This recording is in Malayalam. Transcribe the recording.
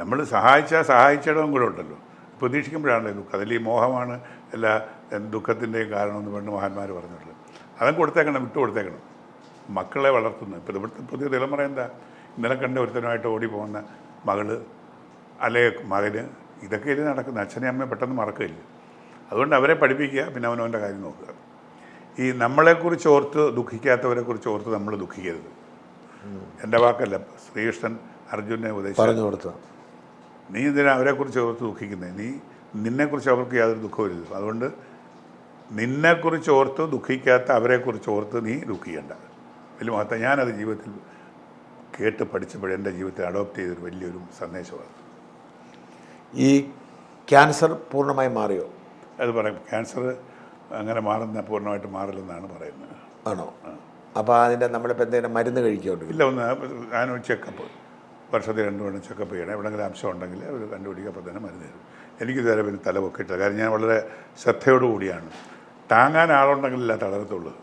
നമ്മൾ സഹായിച്ചാൽ സഹായിച്ചിടവും കൂടെ ഉണ്ടല്ലോ. പ്രതീക്ഷിക്കുമ്പോഴാണല്ലോ ദുഃഖം. അതിൽ ഈ മോഹമാണ് എല്ലാ ദുഃഖത്തിന്റെയും കാരണമെന്ന് പണ്ട് മഹാന്മാർ പറഞ്ഞിട്ടുള്ളത്. അതും കൊടുത്തേക്കണം വിട്ടു കൊടുത്തേക്കണം. മക്കളെ വളർത്തുന്നു ഇപ്പോൾ ഇവിടുത്തെ പുതിയ തലമുറ എന്താ? ഇന്നലെ കണ്ട ഒരുത്തനുമായിട്ട് ഓടി പോകുന്ന മകൾ അല്ലെ മകന് ഇതൊക്കെ ഇതിൽ നടക്കുന്ന? അച്ഛനെ അമ്മയെ പെട്ടെന്ന് മറക്കില്ല അതുകൊണ്ട് അവരെ പഠിപ്പിക്കുക പിന്നെ അവനവന്റെ കാര്യം നോക്കുക. ഈ നമ്മളെക്കുറിച്ച് ഓർത്ത് ദുഃഖിക്കാത്തവരെ കുറിച്ച് ഓർത്ത് നമ്മൾ ദുഃഖിക്കരുത്. എന്റെ വാക്കല്ല ശ്രീകൃഷ്ണൻ അർജുനെ ഉപദേശിച്ചു പറഞ്ഞു കൊടുത്തു നീ എന്തിനാ അവരെക്കുറിച്ച് ഓർത്ത് ദുഃഖിക്കുന്നത് നീ നിന്നെക്കുറിച്ച് അവർക്ക് യാതൊരു ദുഃഖമില്ല അതുകൊണ്ട് നിന്നെക്കുറിച്ച് ഓർത്ത് ദുഃഖിക്കാത്ത അവരെക്കുറിച്ച് ഓർത്ത് നീ ദുഃഖിക്കേണ്ട. വലിയ മഹത്വം. ഞാനത് ജീവിതത്തിൽ കേട്ട് പഠിച്ചപ്പോൾ എന്റെ ജീവിതത്തിൽ അഡോപ്റ്റ് ചെയ്തൊരു വലിയൊരു സന്ദേശമാണ്. ഈ ക്യാൻസർ പൂർണമായി മാറിയോ? അത് പറയും. ക്യാൻസർ അങ്ങനെ മാറുന്ന പൂർണമായിട്ട് മാറില്ലെന്നാണ് പറയുന്നത്. ആണോ? അപ്പോൾ അതിന്റെ നമ്മളിപ്പോൾ എന്തെങ്കിലും മരുന്ന് കഴിക്കുന്നുണ്ട്? ഇല്ല ഒന്ന് ഞാനൊരു ചെക്കപ്പ്. വർഷത്തിൽ രണ്ട് വേണം ചെക്കപ്പ് ചെയ്യണം. എവിടെയെങ്കിലും അംശം ഉണ്ടെങ്കിൽ അവർ കണ്ടുപിടിക്കുക അപ്പോൾ തന്നെ മരുന്ന് തരും. എനിക്കിതുവരെ പിന്നെ തല പൊക്കിയിട്ടില്ല കാരണം ഞാൻ വളരെ ശ്രദ്ധയോടുകൂടിയാണ്. താങ്ങാൻ ആളുണ്ടെങ്കിലല്ല തളരത്തുള്ളൂ.